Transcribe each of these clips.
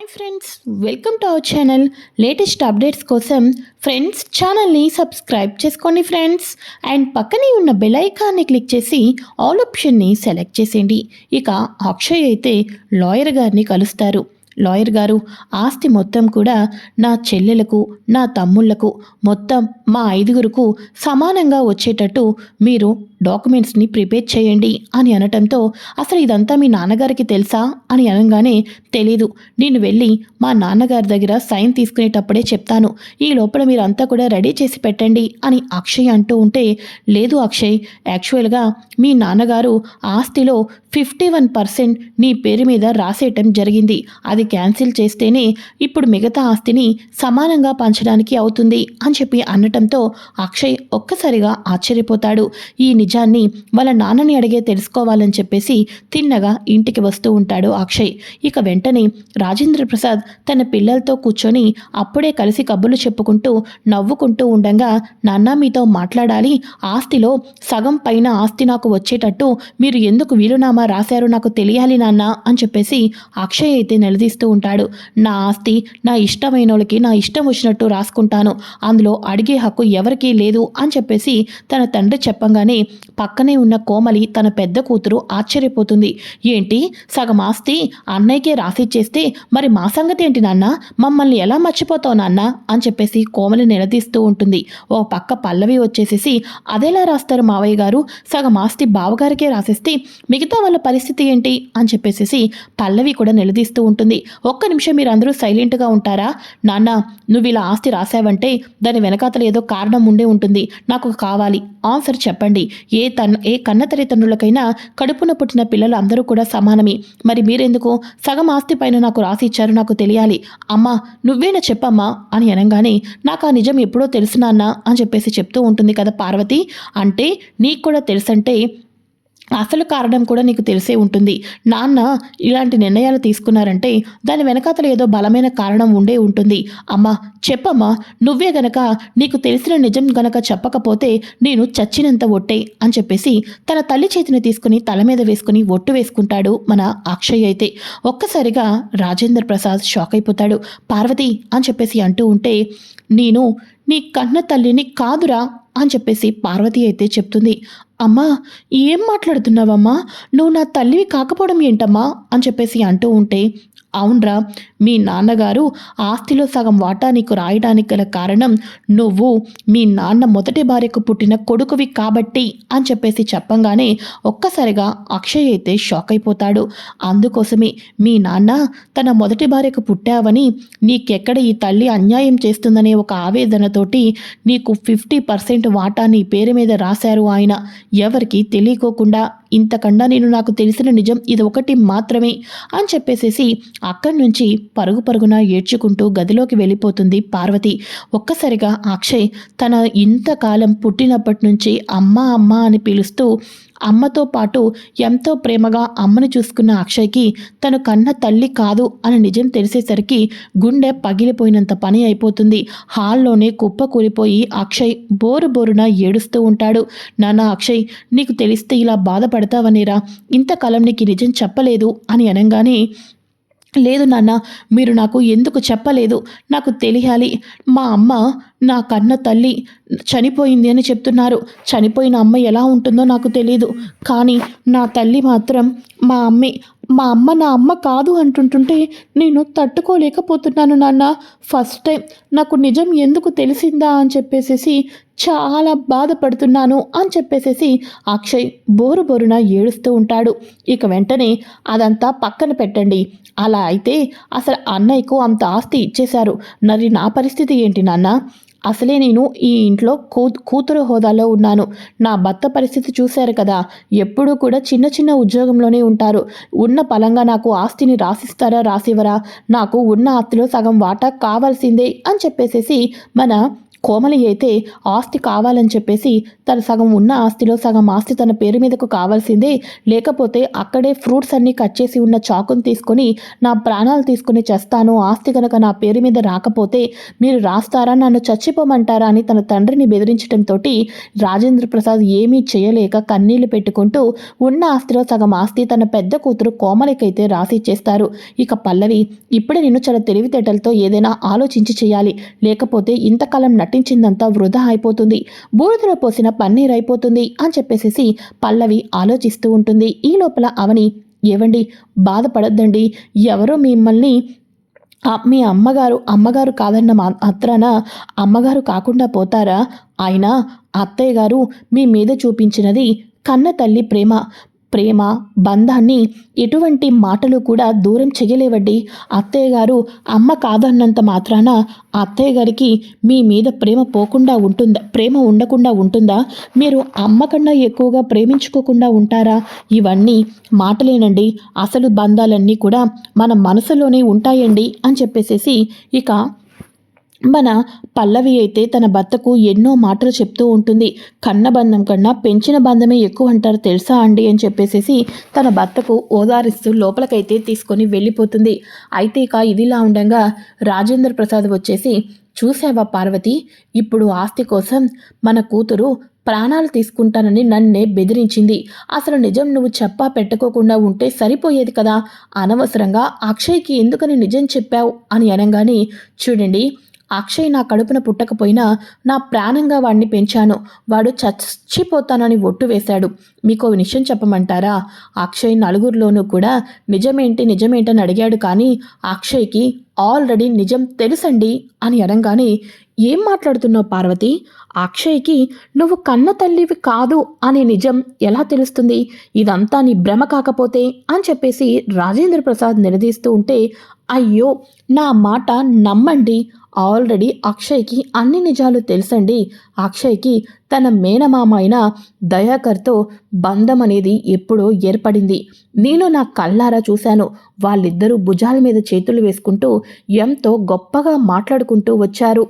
Hi friends welcome to our channel latest updates కోసం friends ఛానల్ని subscribe చేసుకోండి friends and పక్కనే ఉన్న బెల్ ఐకాన్ని క్లిక్ చేసి ఆల్ ఆప్షన్ని సెలెక్ట్ చేసేయండి. ఇక అక్షయ్ అయితే లాయర్ గారిని కలుస్తారు. లాయర్ గారు ఆస్తి మొత్తం కూడా నా చెల్లెలకు నా తమ్ముళ్ళకు మొత్తం మా ఐదుగురుకు సమానంగా వచ్చేటట్టు మీరు డాక్యుమెంట్స్ని ప్రిపేర్ చేయండి అని అనటంతో అసలు ఇదంతా మీ నాన్నగారికి తెలుసా? అని అనగానే తెలీదు. నేను వెళ్ళి మా నాన్నగారి దగ్గర సైన్ తీసుకునేటప్పుడే చెప్తాను. ఈ లోపల మీరంతా కూడా రెడీ చేసి పెట్టండి అని అక్షయ్ అంటూ ఉంటే లేదు అక్షయ్. యాక్చువల్గా మీ నాన్నగారు ఆస్తిలో ఫిఫ్టీ వన్ పర్సెంట్ నీ పేరు మీద రాసేయటం జరిగింది. అది క్యాన్సిల్ చేస్తేనే ఇప్పుడు మిగతా ఆస్తిని సమానంగా పంచడానికి అవుతుంది అని చెప్పి అనటంతో అక్షయ్ ఒక్కసారిగా ఆశ్చర్యపోతాడు. ఈ నిజాన్ని వాళ్ళ నాన్నని అడిగే తెలుసుకోవాలని చెప్పేసి తిన్నగా ఇంటికి వస్తూ ఉంటాడు అక్షయ్. ఇక వెంటనే రాజేంద్ర ప్రసాద్ తన పిల్లలతో కూర్చొని అప్పుడే కలిసి కబుర్లు చెప్పుకుంటూ నవ్వుకుంటూ ఉండగా నాన్న మీతో మాట్లాడాలి. ఆస్తిలో సగం పైన ఆస్తి నాకు వచ్చేటట్టు మీరు ఎందుకు వీలునామా రాశారో నాకు తెలియాలి నాన్న అని చెప్పేసి అక్షయ్ అయితే నిలదీస్తూ ఉంటాడు. నా ఆస్తి నా ఇష్టమైన వాళ్ళకి నా ఇష్టం వచ్చినట్టు రాసుకుంటాను. అందులో అడిగే హక్కు ఎవరికీ లేదు అని చెప్పేసి తన తండ్రి చెప్పంగానే పక్కనే ఉన్న కోమలి తన పెద్ద కూతురు ఆశ్చర్యపోతుంది. ఏంటి? సగం ఆస్తి అన్నయ్యకే రాసిచ్చేస్తే మరి మా సంగతి ఏంటి నాన్న? మమ్మల్ని ఎలా మర్చిపోతావు నాన్న? అని చెప్పేసి కోమలి నిలదీస్తూ ఉంటుంది. ఓ పక్క పల్లవి వచ్చేసేసి అదేలా రాస్తారు మావయ్య గారు? సగం ఆస్తి బావగారికే రాసేస్తే మిగతా వాళ్ళ పరిస్థితి ఏంటి? అని చెప్పేసేసి పల్లవి కూడా నిలదీస్తూ ఉంటుంది. ఒక్క నిమిషం మీరు అందరూ సైలెంట్గా ఉంటారా? నాన్న నువ్వు ఇలా ఆస్తి రాసావంటే దాని వెనకాతల ఏదో కారణం ఉండే ఉంటుంది. నాకు కావాలి. ఆన్సర్ చెప్పండి. ఏ తన్ ఏ కన్న తల్లిదండ్రులకైనా కడుపున పుట్టిన పిల్లలు అందరూ కూడా సమానమే. మరి మీరెందుకు? సగం ఆస్తి పైన నాకు రాసి ఇచ్చారు నాకు తెలియాలి. అమ్మా నువ్వేనా చెప్పమ్మా? అని అనగానే నాకు ఆ నిజం ఎప్పుడో తెలుసు నాన్న అని చెప్పేసి చెప్తూ ఉంటుంది కదా పార్వతి. అంటే నీకు కూడా తెలుసంటే అసలు కారణం కూడా నీకు తెలిసే ఉంటుంది. నాన్న ఇలాంటి నిర్ణయాలు తీసుకున్నారంటే దాని వెనకాతల ఏదో బలమైన కారణం ఉండే ఉంటుంది. అమ్మా చెప్పమ్మా నువ్వే గనక నీకు తెలిసిన నిజం గనక చెప్పకపోతే నేను చచ్చినంత ఒట్టే అని చెప్పేసి తన తల్లి చేతిని తీసుకుని తల మీద వేసుకుని ఒట్టు వేసుకుంటాడు మన అక్షయ్ అయితే. ఒక్కసారిగా రాజేంద్ర ప్రసాద్ షాక్ అయిపోతాడు. పార్వతి అని చెప్పేసి అంటూ ఉంటే నేను నీ కన్న తల్లిని కాదురా అని చెప్పేసి పార్వతి అయితే చెప్తుంది. అమ్మా ఏం మాట్లాడుతున్నావమ్మా? నువ్వు నా తల్లివి కాకపోవడం ఏంటమ్మా? అని చెప్పేసి అంటూ ఉంటే అవునరా మీ నాన్నగారు ఆస్తిలో సగం వాటా నీకు రాయడానికి గల కారణం నువ్వు మీ నాన్న మొదటి భార్యకు పుట్టిన కొడుకువి కాబట్టి అని చెప్పేసి చెప్పంగానే ఒక్కసారిగా అక్షయ్ అయితే షాక్ అయిపోతాడు. అందుకోసమే మీ నాన్న తన మొదటి భార్యకు పుట్టావని నీకెక్కడ ఈ తల్లి అన్యాయం చేస్తుందనే ఒక ఆవేదనతోటి నీకు ఫిఫ్టీ పర్సెంట్ వాటా నీ పేరు మీద రాశారు ఆయన. ఎవరికి తెలియకోకుండా ఇంతకన్నా నేను నాకు తెలిసిన నిజం ఇది ఒకటి మాత్రమే అని చెప్పేసేసి అక్కడి నుంచి పరుగు పరుగున ఏడ్చుకుంటూ గదిలోకి వెళ్ళిపోతుంది పార్వతి. ఒక్కసారిగా అక్షయ్ తన ఇంతకాలం పుట్టినప్పటి నుంచి అమ్మ అమ్మ అని పిలుస్తూ అమ్మతో పాటు ఎంతో ప్రేమగా అమ్మను చూసుకున్న అక్షయ్కి తను కన్న తల్లి కాదు అని నిజం తెలిసేసరికి గుండె పగిలిపోయినంత పని అయిపోతుంది. హాల్లోనే కుప్ప కూలిపోయి అక్షయ్ బోరు బోరున ఏడుస్తూ ఉంటాడు. నాన్న అక్షయ్ నీకు తెలిస్తే ఇలా బాధపడతావనేరా. ఇంతకాలం నీకు నిజం చెప్పలేదు అని అనగానే లేదు నాన్న మీరు నాకు ఎందుకు చెప్పలేదు? నాకు తెలియాలి. మా అమ్మ నా కన్న తల్లి చనిపోయింది అని చెప్తున్నారు. చనిపోయిన అమ్మ ఎలా ఉంటుందో నాకు తెలియదు కానీ నా తల్లి మాత్రం మా అమ్మే మా అమ్మ నా అమ్మ కాదు అంటుంటుంటే నేను తట్టుకోలేకపోతున్నాను నాన్న. ఫస్ట్ టైం నాకు నిజం ఎందుకు తెలిసిందా అని చెప్పేసేసి చాలా బాధపడుతున్నాను అని చెప్పేసేసి అక్షయ్ బోరు బోరున ఏడుస్తూ ఉంటాడు. ఇక వెంటనే అదంతా పక్కన పెట్టండి. అలా అయితే అసలు అన్నయ్యకు అంత ఆస్తి ఇచ్చేశారు. మరి నా పరిస్థితి ఏంటి నాన్న? అసలే నేను ఈ ఇంట్లో కూ కూతురు హోదాలో ఉన్నాను. నా భర్త పరిస్థితి చూశారు కదా. ఎప్పుడూ కూడా చిన్న చిన్న ఉద్యోగంలోనే ఉంటారు. ఉన్న పలంగా నాకు ఆస్తిని రాసిస్తారా రాసివరా నాకు ఉన్న ఆస్తిలో సగం వాటా కావాల్సిందే అని చెప్పేసేసి మన కోమలి అయితే ఆస్తి కావాలని చెప్పేసి తన సగం ఉన్న ఆస్తిలో సగం ఆస్తి తన పేరు మీదకు కావాల్సిందే. లేకపోతే అక్కడే ఫ్రూట్స్ అన్నీ కట్ చేసి ఉన్న చాకును తీసుకొని నా ప్రాణాలు తీసుకుని చేస్తాను. ఆస్తి కనుక నా పేరు మీద రాకపోతే మీరు రాస్తారా? నన్ను చచ్చిపోమంటారా? అని తన తండ్రిని బెదిరించడంతో రాజేంద్ర ప్రసాద్ ఏమీ చేయలేక కన్నీళ్ళు పెట్టుకుంటూ ఉన్న ఆస్తిలో సగం ఆస్తి తన పెద్ద కూతురు కోమలికైతే రాసి ఇచ్చేస్తారు. ఇక పల్లవి ఇప్పుడే నేను చాలా తెలివితేటలతో ఏదైనా ఆలోచించి చేయాలి. లేకపోతే ఇంతకాలం నటి నటించిందంతా వృధా అయిపోతుంది. బూడిదలో పోసిన పన్నీర్ అయిపోతుంది అని చెప్పేసేసి పల్లవి ఆలోచిస్తూ ఉంటుంది. ఈ లోపల అవని ఏవండి బాధపడద్దండి. ఎవరో మిమ్మల్ని మీ అమ్మగారు అమ్మగారు కాదన్న మాత్రాన అమ్మగారు కాకుండా పోతారా? అయినా అత్తయ్య గారు మీ మీద చూపించినది కన్న తల్లి ప్రేమ. ప్రేమ బంధాన్ని ఎటువంటి మాటలు కూడా దూరం చెయ్యలేవండి. అత్తయ్య గారు అమ్మ కాదన్నంత మాత్రాన అత్తయ్య గారికి మీ మీద ప్రేమ పోకుండా ఉంటుందా? ప్రేమ ఉండకుండా ఉంటుందా? మీరు అమ్మ కన్నా ఎక్కువగా ప్రేమించుకోకుండా ఉంటారా? ఇవన్నీ మాటలేనండి. అసలు బంధాలన్నీ కూడా మన మనసులోనే ఉంటాయండి అని చెప్పేసేసి ఇక మన పల్లవి అయితే తన భర్తకు ఎన్నో మాటలు చెప్తూ ఉంటుంది. కన్న బంధం కన్నా పెంచిన బంధమే ఎక్కువ అంటారు తెలుసా అండి అని చెప్పేసేసి తన భర్తకు ఓదారిస్తూ లోపలికైతే తీసుకొని వెళ్ళిపోతుంది. అయితే ఇక ఇదిలా ఉండగా రాజేంద్ర ప్రసాద్ వచ్చేసి చూసావా పార్వతి ఇప్పుడు ఆస్తి కోసం మన కూతురు ప్రాణాలు తీసుకుంటానని నన్నే బెదిరించింది. అసలు నిజం నువ్వు చెప్పా పెట్టుకోకుండా ఉంటే సరిపోయేది కదా. అనవసరంగా అక్షయ్కి ఎందుకని నిజం చెప్పావు? అని అనగానే చూడండి అక్షయ్ నా కడుపున పుట్టకపోయినా నా ప్రాణంగా వాడిని పెంచాను. వాడు చచ్చిపోతానని ఒట్టు వేశాడు. మీకు ఓ విషయం చెప్పమంటారా? అక్షయ్ నలుగురిలోనూ కూడా నిజమేంటి నిజమేంటని అడిగాడు కానీ అక్షయ్కి ఆల్రెడీ నిజం తెలుసండి అని అనగానే ఏం మాట్లాడుతున్నావు పార్వతి? అక్షయ్కి నువ్వు కన్న తల్లివి కాదు అనే నిజం ఎలా తెలుస్తుంది? ఇదంతా నీ భ్రమ కాకపోతే? అని చెప్పేసి రాజేంద్ర ప్రసాద్ నిలదీస్తూ ఉంటే అయ్యో నా మాట నమ్మండి. ఆల్రెడీ అక్షయ్కి అన్ని నిజాలు తెలుసండి. అక్షయ్కి తన మేనమామ అయిన దయాకర్తో బంధం అనేది ఎప్పుడో ఏర్పడింది. నేను నా కళ్ళారా చూశాను. వాళ్ళిద్దరూ భుజాల మీద చేతులు వేసుకుంటూ ఎంతో గొప్పగా మాట్లాడుకుంటూ వచ్చారు.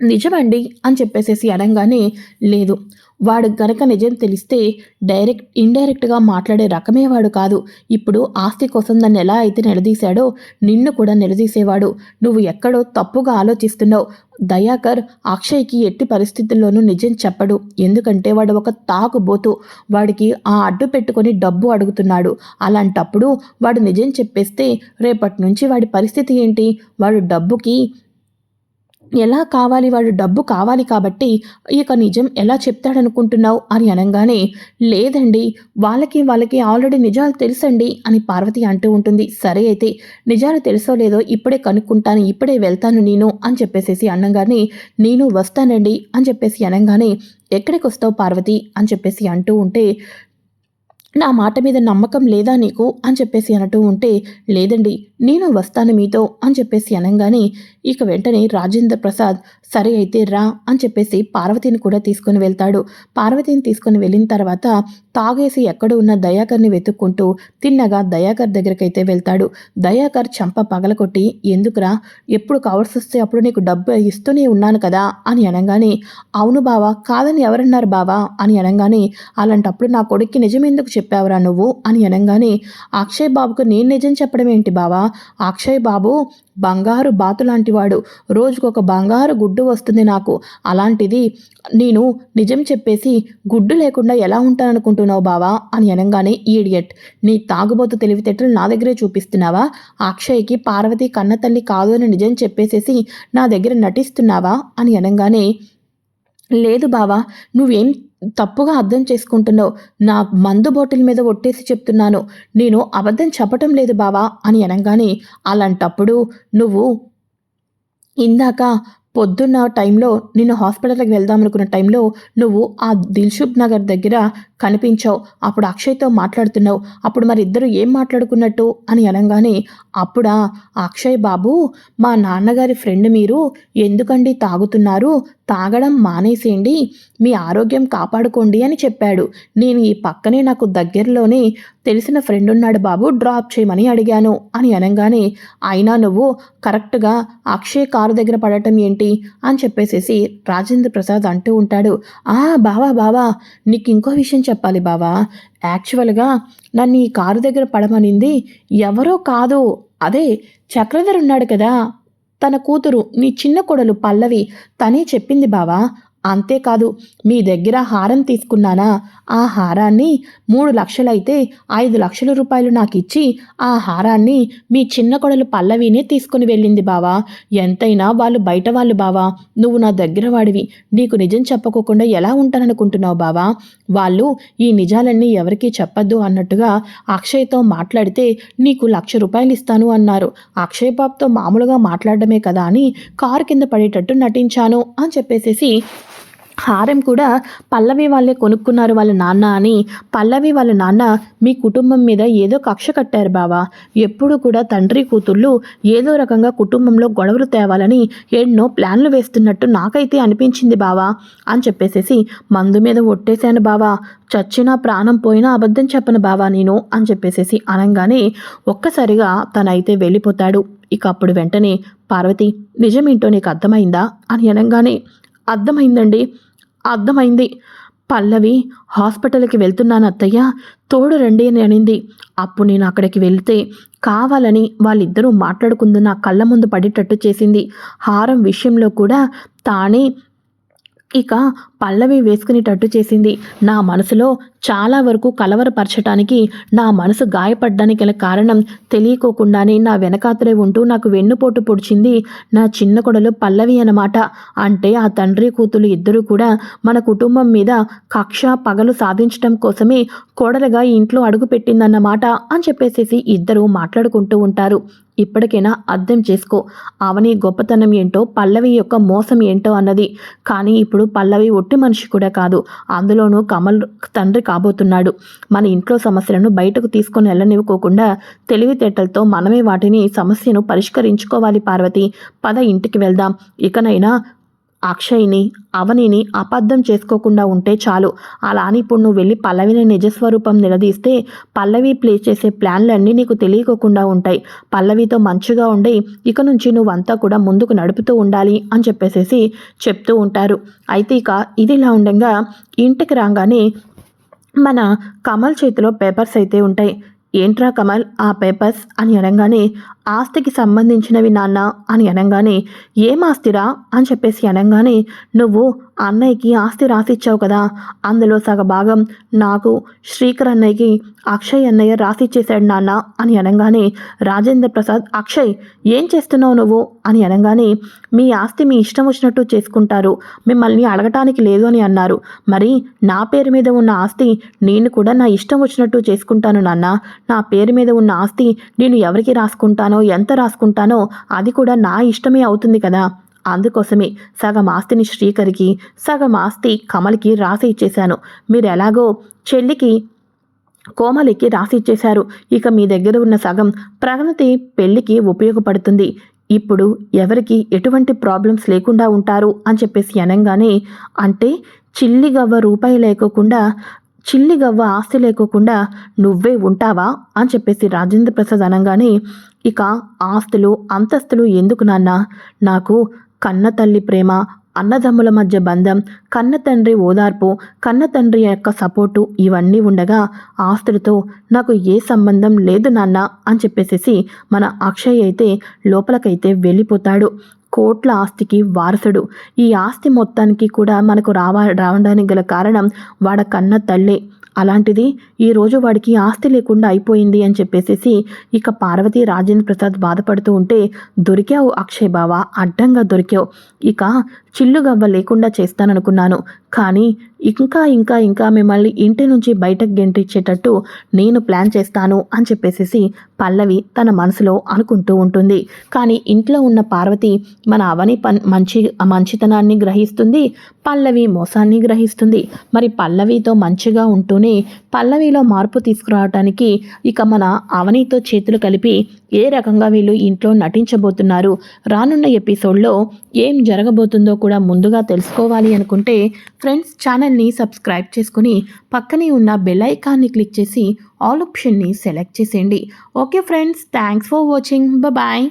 నిజమండి అని చెప్పేసేసి అడంగానే లేదు. వాడు గనక నిజం తెలిస్తే డైరెక్ట్ ఇండైరెక్ట్గా మాట్లాడే రకమే వాడు కాదు. ఇప్పుడు ఆస్తి కోసం నన్ను ఎలా అయితే నిలదీశాడో నిన్ను కూడా నిలదీసేవాడు. నువ్వు ఎక్కడో తప్పుగా ఆలోచిస్తున్నావు. దయాకర్ అక్షయ్కి ఎట్టి పరిస్థితుల్లోనూ నిజం చెప్పడు. ఎందుకంటే వాడు ఒక తాగుబోతు. వాడికి ఆ అడ్డు పెట్టుకొని డబ్బు అడుగుతున్నాడు. అలాంటప్పుడు వాడు నిజం చెప్పేస్తే రేపటి నుంచి వాడి పరిస్థితి ఏంటి? వాడు డబ్బుకి ఎలా కావాలి? వాడు డబ్బు కావాలి కాబట్టి ఇక నిజం ఎలా చెప్తాడనుకుంటున్నావు? అని అనగానే లేదండి వాళ్ళకి వాళ్ళకి ఆల్రెడీ నిజాలు తెలుసండి అని పార్వతి అంటూ ఉంటుంది. సరే అయితే నిజాలు తెలుసో లేదో ఇప్పుడే కనుక్కుంటాను ఇప్పుడే వెళ్తాను నేను అని చెప్పేసేసి అనగానే నేను వస్తానండి అని చెప్పేసి అనగానే ఎక్కడికి వస్తావు పార్వతి? అని చెప్పేసి అంటూ ఉంటే నా మాట మీద నమ్మకం లేదా నీకు? అని చెప్పేసి అనటూ ఉంటే లేదండి నేను వస్తాను మీతో అని చెప్పేసి అనగానే ఇక వెంటనే రాజేంద్ర ప్రసాద్ సరే అయితే రా అని చెప్పేసి పార్వతిని కూడా తీసుకొని వెళ్తాడు. పార్వతిని తీసుకొని వెళ్ళిన తర్వాత తాగేసి ఎక్కడ ఉన్న దయాకర్ని వెతుక్కుంటూ తిన్నగా దయాకర్ దగ్గరకైతే వెళ్తాడు. దయాకర్ చంప పగలకొట్టి ఎందుకురా? ఎప్పుడు కావాల్సి వస్తే అప్పుడు నీకు డబ్బు ఇస్తూనే ఉన్నాను కదా అని అనగానే అవును బావా కాదని ఎవరన్నారు బావా అని అనగానే అలాంటప్పుడు నా కొడుక్కి నిజం ఎందుకు చెప్పావురా నువ్వు అని అనగానే అక్షయ్ బాబుకు నేను నిజం చెప్పడం ఏంటి బావా? అక్షయ్ బాబు బంగారు బాతు లాంటివాడు రోజుకొక బంగారు గుడ్డు వస్తుంది నాకు. అలాంటిది నేను నిజం చెప్పేసి గుడ్డు లేకుండా ఎలా ఉంటాననుకుంటున్నావు బావా? అని అనగానే ఈడియట్. నీ తాగుబోతు తెలివితేటలు నా దగ్గరే చూపిస్తున్నావా? అక్షయ్కి పార్వతి కన్నతల్లి కాదు అని నిజం చెప్పేసేసి నా దగ్గర నటిస్తున్నావా? అని అనగానే లేదు బావా నువ్వేం తప్పుగా అర్థం చేసుకుంటున్నావు. నా మందు బాటిల్ మీద ఒట్టేసి చెప్తున్నాను. నేను అబద్ధం చెప్పటం లేదు బావా అని అనగానే అలాంటప్పుడు నువ్వు ఇందాక పొద్దున్న టైంలో నిన్ను హాస్పిటల్కి వెళ్దాం అనుకున్న టైంలో నువ్వు ఆ దిల్షుబ్ నగర్ దగ్గర కనిపించావు. అప్పుడు అక్షయ్తో మాట్లాడుతున్నావు. అప్పుడు మరి ఇద్దరు ఏం మాట్లాడుకున్నట్టు అని అనగానే అప్పుడా అక్షయ్ బాబు మా నాన్నగారి ఫ్రెండ్ మీరు ఎందుకండి తాగుతున్నారు? తాగడం మానేసేయండి. మీ ఆరోగ్యం కాపాడుకోండి అని చెప్పాడు. నేను ఈ పక్కనే నాకు దగ్గరలోనే తెలిసిన ఫ్రెండ్ ఉన్నాడు బాబు డ్రాప్ చేయమని అడిగాను అని అనగానే అయినా నువ్వు కరెక్ట్గా అక్షయ్ కారు దగ్గర పడటం ఏంటి? ఏంటి అని చెప్పేసేసి రాజేంద్ర ప్రసాద్ అంటూ ఉంటాడు. ఆ బావా బావా నీకు ఇంకో విషయం చెప్పాలి బావా. యాక్చువల్గా నన్ను ఈ కారు దగ్గర పడమనింది ఎవరో కాదు. అదే చక్రధర్ ఉన్నాడు కదా. తన కూతురు నీ చిన్న కొడలు పల్లవి తనే చెప్పింది బావా. అంతేకాదు మీ దగ్గర హారం తీసుకున్నానా? ఆ హారాన్ని మూడు లక్షలైతే ఐదు లక్షల రూపాయలు నాకు ఇచ్చి ఆ హారాన్ని మీ చిన్న కొడలు పల్లవినే తీసుకుని వెళ్ళింది బావా. ఎంతైనా వాళ్ళు బయట వాళ్ళు బావా. నువ్వు నా దగ్గర వాడివి. నీకు నిజం చెప్పకోకుండా ఎలా ఉంటాననుకుంటున్నావు బావా? వాళ్ళు ఈ నిజాలన్నీ ఎవరికీ చెప్పద్దు అన్నట్టుగా అక్షయ్తో మాట్లాడితే నీకు లక్ష రూపాయలు ఇస్తాను అన్నారు. అక్షయ్ బాబుతో మామూలుగా మాట్లాడడమే కదా అని కారు కింద పడేటట్టు నటించాను అని చెప్పేసేసి హారం కూడా పల్లవి వాళ్ళే కొనుక్కున్నారు వాళ్ళ నాన్న అని. పల్లవి వాళ్ళ నాన్న మీ కుటుంబం మీద ఏదో కక్ష కట్టారు బావా. ఎప్పుడు కూడా తండ్రి కూతుళ్ళు ఏదో రకంగా కుటుంబంలో గొడవలు తేవాలని ఎన్నో ప్లాన్లు వేస్తున్నట్టు నాకైతే అనిపించింది బావా అని చెప్పేసేసి మందు మీద ఒట్టేశాను బావా. చచ్చినా ప్రాణం పోయినా అబద్ధం చెప్పను బావా నేను అని చెప్పేసేసి అనగానే ఒక్కసారిగా తనైతే వెళ్ళిపోతాడు. ఇక అప్పుడు వెంటనే పార్వతి నిజమేంటో నీకు అర్థమైందా? అని అనగానే అర్థమైందండి. అర్థమైంది. పల్లవి హాస్పిటల్కి వెళ్తున్నాను అత్తయ్య. తోడు రండి అని అనింది. అప్పుడు నేను అక్కడికి వెళ్తే కావాలని వాళ్ళిద్దరూ మాట్లాడుకుంది నా కళ్ళ ముందు పడేటట్టు చేసింది. హారం విషయంలో కూడా తానే ఇక పల్లవి వేసుకునేటట్టు చేసింది. నా మనసులో చాలా వరకు కలవరపరచటానికి నా మనసు గాయపడ్డానికి గల కారణం తెలియకోకుండానే నా వెనకాతలే ఉంటూ నాకు వెన్నుపోటు పొడిచింది నా చిన్న కొడలు పల్లవి అన్నమాట. అంటే ఆ తండ్రి కూతురు ఇద్దరూ కూడా మన కుటుంబం మీద కక్ష పగలు సాధించడం కోసమే కోడలుగా ఇంట్లో అడుగు పెట్టిందన్నమాట అని చెప్పేసేసి ఇద్దరూ మాట్లాడుకుంటూ ఉంటారు. ఇప్పటికైనా అర్థం చేసుకో అవని గొప్పతనం ఏంటో పల్లవి యొక్క మోసం ఏంటో అన్నది. కానీ ఇప్పుడు పల్లవి ఒట్టి మనిషి కూడా కాదు. అందులోనూ కమల్ తండ్రి కాబోతున్నాడు. మన ఇంట్లో సమస్యలను బయటకు తీసుకొని వెళ్ళనివ్వకోకుండా తెలివితేటలతో మనమే వాటిని సమస్యను పరిష్కరించుకోవాలి పార్వతి. పద ఇంటికి వెళ్దాం. ఇకనైనా అక్షయ్ని అవనిని అబద్ధం చేసుకోకుండా ఉంటే చాలు. అలా అని ఇప్పుడు నువ్వు వెళ్ళి పల్లవిని నిజస్వరూపం నిలదీస్తే పల్లవి ప్లే చేసే ప్లాన్లన్నీ నీకు తెలియకోకుండా ఉంటాయి. పల్లవితో మంచిగా ఉండి ఇక నుంచి నువ్వంతా కూడా ముందుకు నడుపుతూ ఉండాలి అని చెప్పేసేసి చెప్తూ ఉంటారు. అయితే ఇక ఇదిలా ఉండగా ఇంటికి రాగానే మన కమల్ చేతిలో పేపర్స్ అయితే ఉంటాయి. ఏంట్రా కమల్? ఆ పేపర్స్? అని అనగానే ఆస్తికి సంబంధించినవి నాన్న అని అనగానే ఏం ఆస్తిరా? అని చెప్పేసి అనగానే నువ్వు అన్నయ్యకి ఆస్తి రాసిచ్చావు కదా అందులో సగ భాగం నాకు శ్రీకర్ అన్నయ్యకి అక్షయ్ అన్నయ్య రాసిచ్చేశాడు నాన్న అని అనగానే రాజేంద్ర ప్రసాద్ అక్షయ్ ఏం చేస్తున్నావు నువ్వు? అని అనగానే మీ ఆస్తి మీ ఇష్టం వచ్చినట్టు చేసుకుంటారు మిమ్మల్ని అడగటానికి లేదు అని అన్నారు. మరి నా పేరు మీద ఉన్న ఆస్తి నేను కూడా నా ఇష్టం వచ్చినట్టు చేసుకుంటాను నాన్న నా పేరు మీద ఉన్న ఆస్తి నేను ఎవరికి రాసుకుంటాను? ఎంత రాసుకుంటానో అది కూడా నా ఇష్టమే అవుతుంది కదా. అందుకోసమే సగం ఆస్తిని శ్రీకరికి సగం ఆస్తి కమల్కి రాసి ఇచ్చేశాను. మీరు ఎలాగో చెల్లికి కోమలికి రాసి ఇచ్చేశారు. ఇక మీ దగ్గర ఉన్న సగం ప్రగతి పెళ్ళికి ఉపయోగపడుతుంది. ఇప్పుడు ఎవరికి ఎటువంటి ప్రాబ్లమ్స్ లేకుండా ఉంటారు అని చెప్పేసి అనగానే అంటే చిల్లిగవ్వ రూపాయి లేకోకుండా చిల్లిగవ్వ ఆస్తి లేకోకుండా నువ్వే ఉంటావా? అని చెప్పేసి రాజేంద్ర ప్రసాద్ అనగానే ఇక ఆస్తులు అంతస్తులు ఎందుకు నాన్న? నాకు కన్న తల్లి ప్రేమ అన్నదమ్ముల మధ్య బంధం కన్న తండ్రి ఓదార్పు కన్న తండ్రి యొక్క సపోర్టు ఇవన్నీ ఉండగా ఆస్తులతో నాకు ఏ సంబంధం లేదు నాన్న అని చెప్పేసేసి మన అక్షయ్ అయితే లోపలకైతే వెళ్ళిపోతాడు. కోట్ల ఆస్తికి వారసుడు. ఈ ఆస్తి మొత్తానికి కూడా మనకు రావ రావడానికి గల కారణం వాడ కన్న తల్లే. అలాంటిది ఈరోజు వాడికి ఆస్తి లేకుండా అయిపోయింది అని చెప్పేసేసి ఇక పార్వతి రాజేంద్ర ప్రసాద్ బాధపడుతూ ఉంటే దొరికావు అక్షయ్ బావ అడ్డంగా దొరికావు. ఇక చిల్లుగవ్వ లేకుండా చేస్తాననుకున్నాను. కానీ ఇంకా ఇంకా ఇంకా మిమ్మల్ని ఇంటి నుంచి బయటకు గెంటిచ్చేటట్టు నేను ప్లాన్ చేస్తాను అని చెప్పేసేసి పల్లవి తన మనసులో అనుకుంటూ ఉంటుంది. కానీ ఇంట్లో ఉన్న పార్వతి మన అవని పన్ మంచి మంచితనాన్ని గ్రహిస్తుంది. పల్లవి మోసాన్ని గ్రహిస్తుంది. మరి పల్లవితో మంచిగా ఉంటూనే పల్లవిలో మార్పు తీసుకురావటానికి ఇక మన అవనితో చేతులు కలిపి ఏ రకంగా వీళ్ళు ఇంట్లో నటించబోతున్నారు? రానున్న ఎపిసోడ్లో ఏం జరగబోతుందో కూడా ముందుగా తెలుసుకోవాలి అనుకుంటే ఫ్రెండ్స్ ఛానల్ని సబ్స్క్రైబ్ చేసుకుని పక్కనే ఉన్న బెల్ ఐకాన్ని క్లిక్ చేసి ఆల్ ఆప్షన్ని సెలెక్ట్ చేసేయండి. Okay friends thanks for watching. Bye